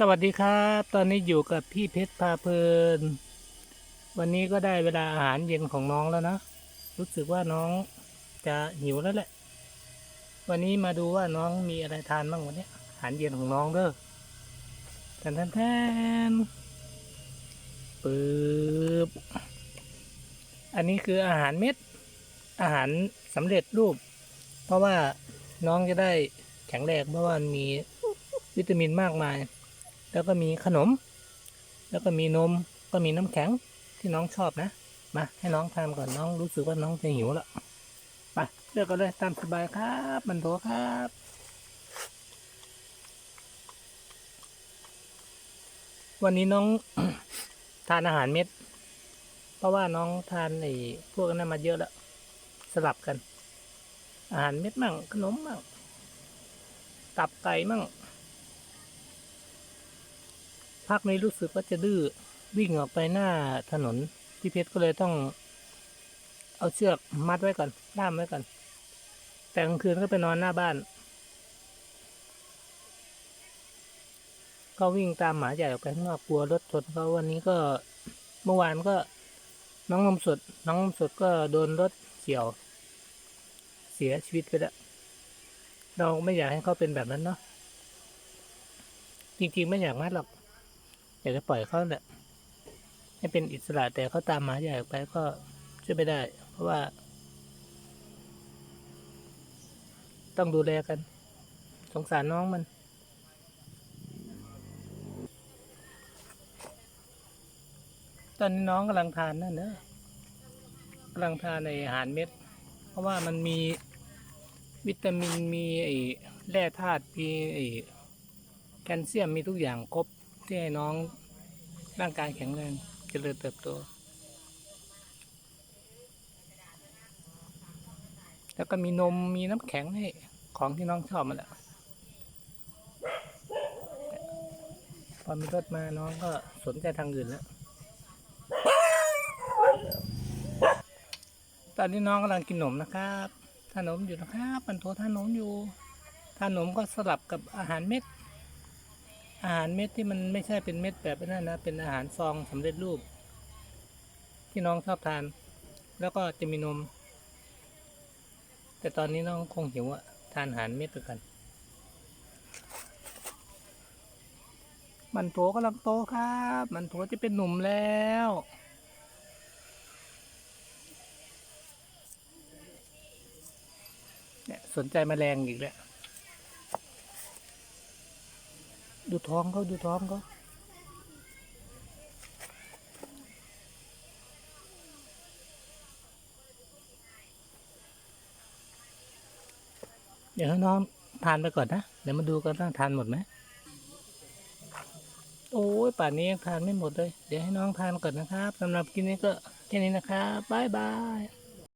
สวัสดีครับ ตอนนี้อยู่กับพี่เพชรพาเพลิน วันนี้ก็ได้เวลาอาหารเย็นของน้องแล้วนะ รู้สึกว่าน้องจะหิวแล้วแหละ วันนี้มาดูว่าน้องมีอะไรทานบ้างวันนี้อาหารเย็นของน้องเด้อแทนแทนแทนปึ๊บอันนี้คืออาหารเม็ด อาหารสำเร็จรูป เพราะว่าน้องจะได้แข็งแรงเพราะว่ามีวิตามินมากมาย แล้วก็มีขนม แล้วก็มีนม ก็มีน้ำแข็งที่น้องชอบนะ มาให้น้องทานก่อนน้องรู้สึกว่าน้องจะหิวแล้วไปเลือกกันเลยตามสบายครับ มันโถครับวันนี้น้องทานอาหารเม็ด เพราะว่าน้องทานไอ้พวกนั้นมาเยอะแล้ว สลับกัน อาหารเม็ดมั่งขนมมั่งตับไก่มั่ง พักนี้รู้สึกว่าจะดื้อวิ่งออกไปหน้าถนนพี่เพชรก็เลยต้อง เอาเชือกมัดไว้ก่อนล่ามไว้ก่อน แต่กลางคืนก็ไปนอนหน้าบ้าน ก็วิ่งตามหมาใหญ่ออกไปข้างนอกกลัวรถชนเขาวันนี้ก็เมื่อวานก็น้องนมสด น้องนมสดก็โดนรถเฉี่ยว เสียชีวิตไปแล้วเราไม่อยากให้เขาเป็นแบบนั้นเนาะจริงๆไม่อยากมัดหรอก อยากจะปล่อยเขาแหละให้เป็นอิสระแต่เขาตามหมาใหญ่ไปก็ช่วยไม่ได้ เพราะว่า ต้องดูแลกัน สงสารน้องมัน ตอนนี้น้องกำลังทานนั่นเนอะกำลังทานในอาหารเม็ด เพราะว่ามันมีวิตามินมีไอ้แร่ธาตุมีไอ้แคลเซียมมีทุกอย่างครบ ที่ให้น้องร่างกายแข็งแรงเจริญเติบโต แล้วก็มีนมมีน้ำแข็งให้ของที่น้องชอบมาแหละพอมีรถมาน้องก็สนใจทางอื่นแล้ว ตอนนี้น้องกำลังกินนมนะครับทานนมอยู่นะครับมันโททานนมอยู่ทานนมก็สลับกับอาหารเม็ด อาหารเม็ดที่มันไม่ใช่เป็นเม็ดแบบนั้นนะ เป็นอาหารซองสำเร็จรูป ที่น้องชอบทาน แล้วก็จะมีนม แต่ตอนนี้น้องคงหิวอะทานอาหารเม็ดไปกัน มันโถกำลังโตครับ มันโถจะเป็นหนุ่มแล้วเนี่ยสนใจแมลงอีกแล้ว ดูท้องเขาดูท้องเขาเดี๋ยวให้น้องทานไปก่อนนะ เดี๋ยวมาดูกันว่าทานหมดไหม โอ้ยป่านนี้ยังทานไม่หมดเลย เดี๋ยวให้น้องทานก่อนนะครับสำหรับกินนี้ก็แค่นี้นะครับ บ๊ายบาย